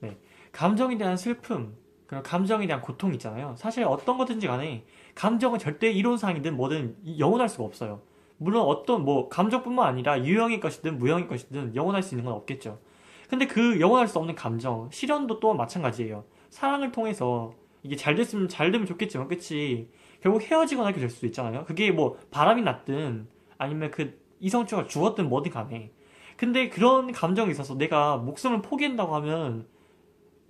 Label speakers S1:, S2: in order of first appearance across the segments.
S1: 네. 감정에 대한 슬픔, 그런 감정에 대한 고통 있잖아요. 사실 어떤 거든지 간에 감정은 절대 이론상이든 뭐든 영원할 수가 없어요. 물론 어떤 뭐 감정뿐만 아니라 유형의 것이든 무형의 것이든 영원할 수 있는 건 없겠죠. 근데 그 영원할 수 없는 감정, 실현도 또한 마찬가지예요. 사랑을 통해서 이게 잘 됐으면 잘 되면 좋겠지만 그치 결국 헤어지거나 이렇게 될 수도 있잖아요. 그게 뭐 바람이 났든 아니면 그 이성추가 죽었든 뭐든 간에 근데 그런 감정이 있어서 내가 목숨을 포기한다고 하면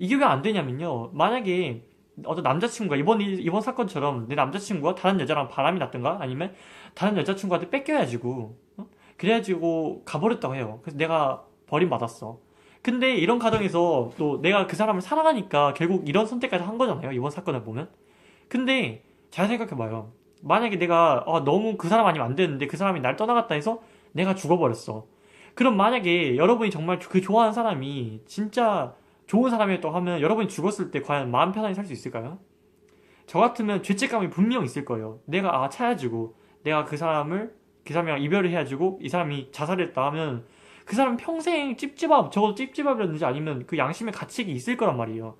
S1: 이게 왜 안 되냐면요. 만약에 어떤 남자친구가 이번 일- 이번 사건처럼 내 남자친구가 다른 여자랑 바람이 났든가 아니면 다른 여자친구한테 뺏겨야지고 어? 그래가지고 가버렸다고 해요. 그래서 내가 버림받았어. 근데 이런 과정에서 또 내가 그 사람을 사랑하니까 결국 이런 선택까지 한 거잖아요. 이번 사건을 보면. 근데 잘 생각해봐요. 만약에 내가 아, 너무 그 사람 아니면 안 되는데 그 사람이 날 떠나갔다 해서 내가 죽어버렸어. 그럼 만약에 여러분이 정말 그 좋아하는 사람이 진짜 좋은 사람이었다고 하면 여러분이 죽었을 때 과연 마음 편하게 살 수 있을까요? 저 같으면 죄책감이 분명 있을 거예요. 내가 아 차야지고 내가 그 사람을 그 사람이랑 이별을 해야지고 이 사람이 자살했다 하면 그 사람 평생 찝찝함 적어도 찝찝함이라든지 아니면 그 양심의 가책이 있을 거란 말이에요.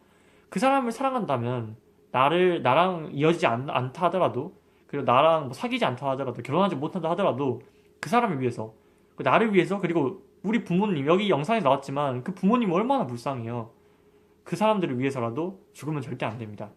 S1: 그 사람을 사랑한다면 나를 나랑 이어지지 않, 않다 하더라도 그리고 나랑 뭐 사귀지 않다 하더라도 결혼하지 못한다 하더라도 그 사람을 위해서 그 나를 위해서 그리고 우리 부모님 여기 영상에 나왔지만 그 부모님 얼마나 불쌍해요. 그 사람들을 위해서라도 죽으면 절대 안 됩니다.